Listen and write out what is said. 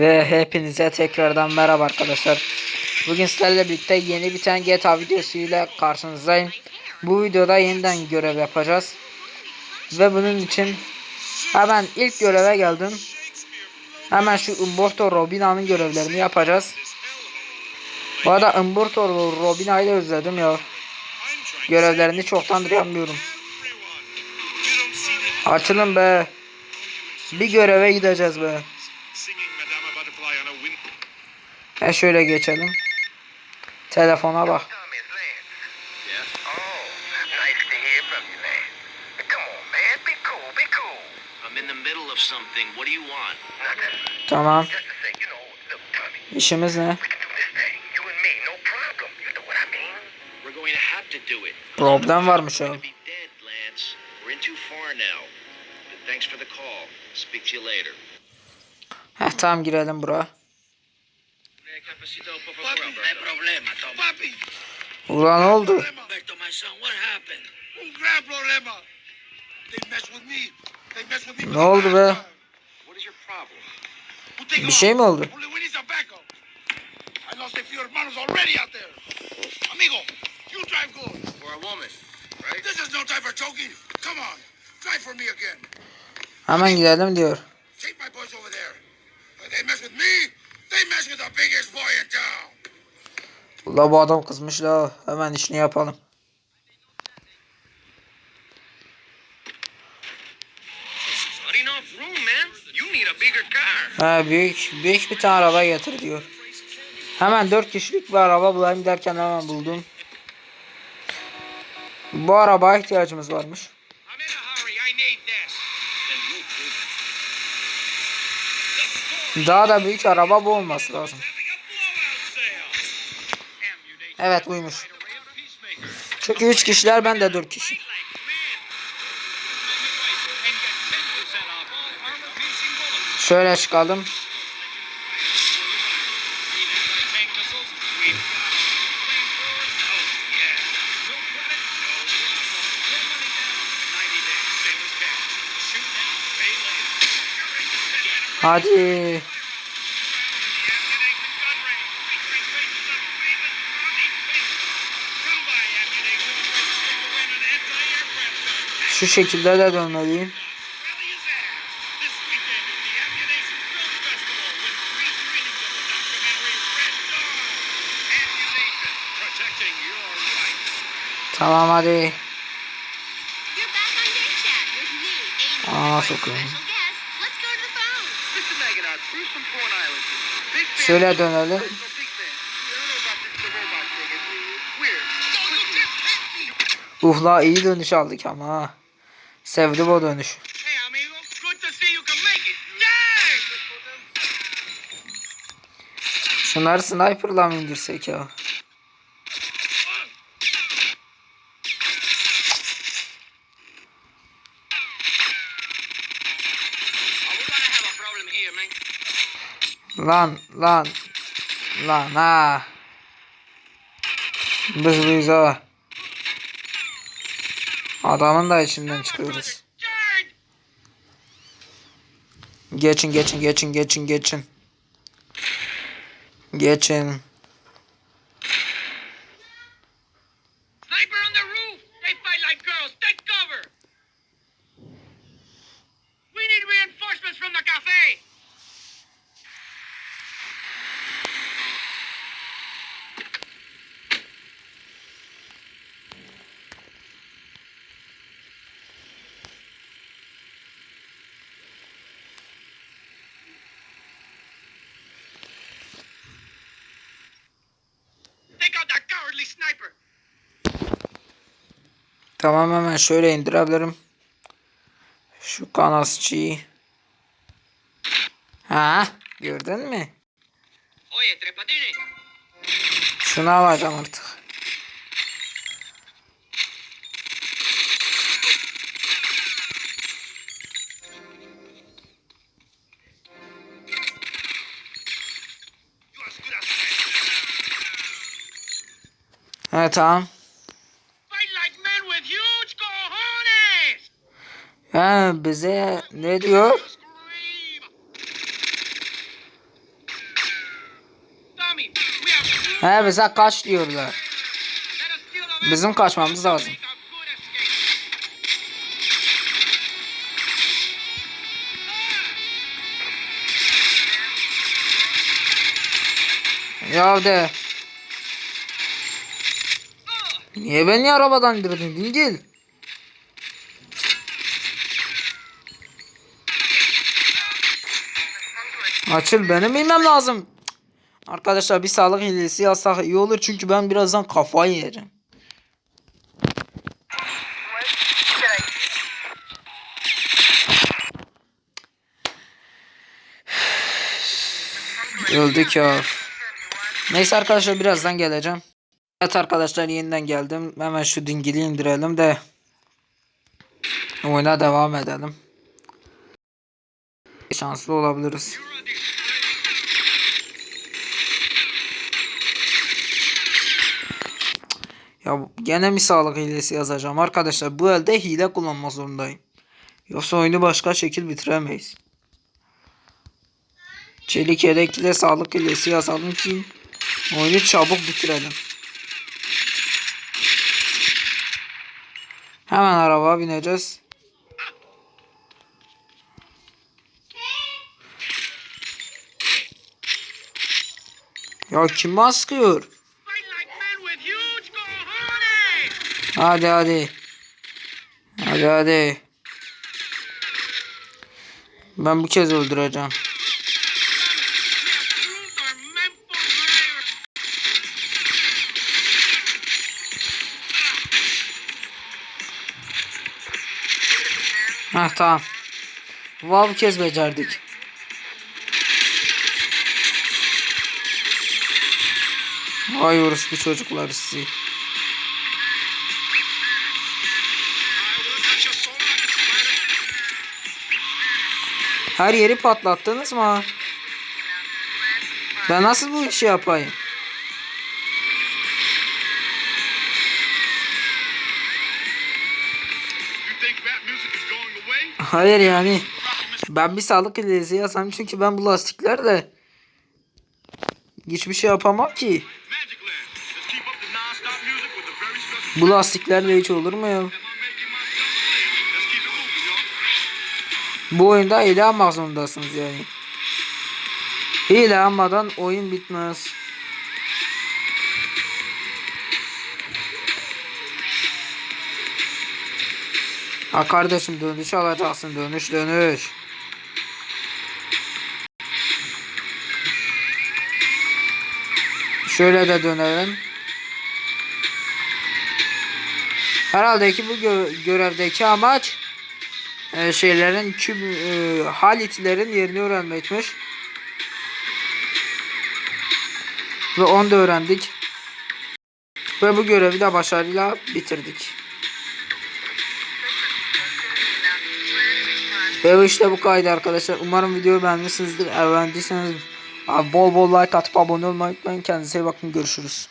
Ve hepinize tekrardan merhaba arkadaşlar. Bugün sizlerle birlikte yeni bir tane GTA videosuyla karşınızdayım. Bu videoda yeniden görev yapacağız. Ve bunun için hemen ilk göreve geldim. Hemen şu Umberto Robina'nın görevlerini yapacağız. Bu arada Umberto Robina'yı da özledim ya. Görevlerini çoktandır yapmıyorum. Açılın be. Bir göreve gideceğiz be. E şöyle geçelim. Telefona bak. Tamam. İşimiz ne? problem. Varmış later. Heh tamam girelim bura. No problema, Tommy. Papi, Ulan oldu? Alberto, my son, what happened? un gran problema. They mess with me. They mess with me. Ne oldu be? What is your problem? We'll take Bir şey mi oldu? I lost a few hermanos already out there. Amigo, you drive good. For a woman, right? This is no time for choking. Come on, drive for me again. Hemen gidelim diyor. Take my boys over there. They mess with me, Ula bu adam kızmış la. Hemen işini yapalım. Ha büyük büyük bir tane araba getir diyor. Hemen 4 kişilik bir araba bulayım derken hemen buldum. Bu arabaya ihtiyacımız varmış. I'm in a hurry. I need this. Daha da büyük araba bu olması lazım. Evet buymuş. Çünkü 3 kişiler ben de 4 kişi. Şöyle çıkalım. Hadi. The robot thing. It's weird. No, you just hit me. Uhla iyi dönüş aldık ama ha. Sevdim o dönüş. Şunları sniper'la mı indirsek ya? Lan lan. Lan ha. Biz buyuz ha. Adamın da içinden çıkıyoruz. Geçin geçin geçin geçin geçin. Geçin. Tamam hemen şöyle indirebilirim. Şu kanasçıyı. Ha, gördün mü? Şunu alacağım artık. Evet tamam. Ha bize ne diyor? He bize kaç diyorlar. Bizim kaçmamız lazım. Ya de. Niye beni arabadan indirdin Dingil? Açıl benim bilmem lazım. Arkadaşlar bir sağlık hilesi yazsak iyi olur çünkü ben birazdan kafayı yiyeceğim. Öldük ya. Neyse arkadaşlar birazdan geleceğim. Evet arkadaşlar yeniden geldim. Hemen şu dingili indirelim de oyuna devam edelim. Şanslı olabiliriz. Ya gene mi sağlık hilesi yazacağım arkadaşlar. Bu elde hile kullanma zorundayım. Yoksa oyunu başka şekil bitiremeyiz. Çelik yedekle sağlık hilesi yazalım ki oyunu çabuk bitirelim. Hemen arabaya bineceğiz. Ya kim baskıyor? Hadi hadi. Hadi hadi. Ben bu kez öldüreceğim. Heh tamam. Vav bu kez becerdik. Vay orospu çocuklar sizi. Her yeri patlattınız mı? Ben nasıl bu işi yapayım? Hayır yani. Ben bir sağlık ilacı yazsam çünkü ben bu lastiklerle hiçbir şey yapamam ki. Bu lastiklerle hiç olur mu ya? Bu oyunda hile almak zorundasınız yani. Hile almadan oyun bitmez. Ha kardeşim dönüş alacaksın dönüş dönüş. Şöyle de dönelim. Herhalde ki bu gö- görevdeki amaç e, şeylerin küp e, halitlerin yerini öğrenmekmiş. Ve onu da öğrendik. Ve bu görevi de başarıyla bitirdik. Ve işte bu kaydı arkadaşlar. Umarım videoyu beğenmişsinizdir. Eğer beğendiyseniz abi bol bol like atıp abone olmayı unutmayın. Kendinize iyi bakın. Görüşürüz.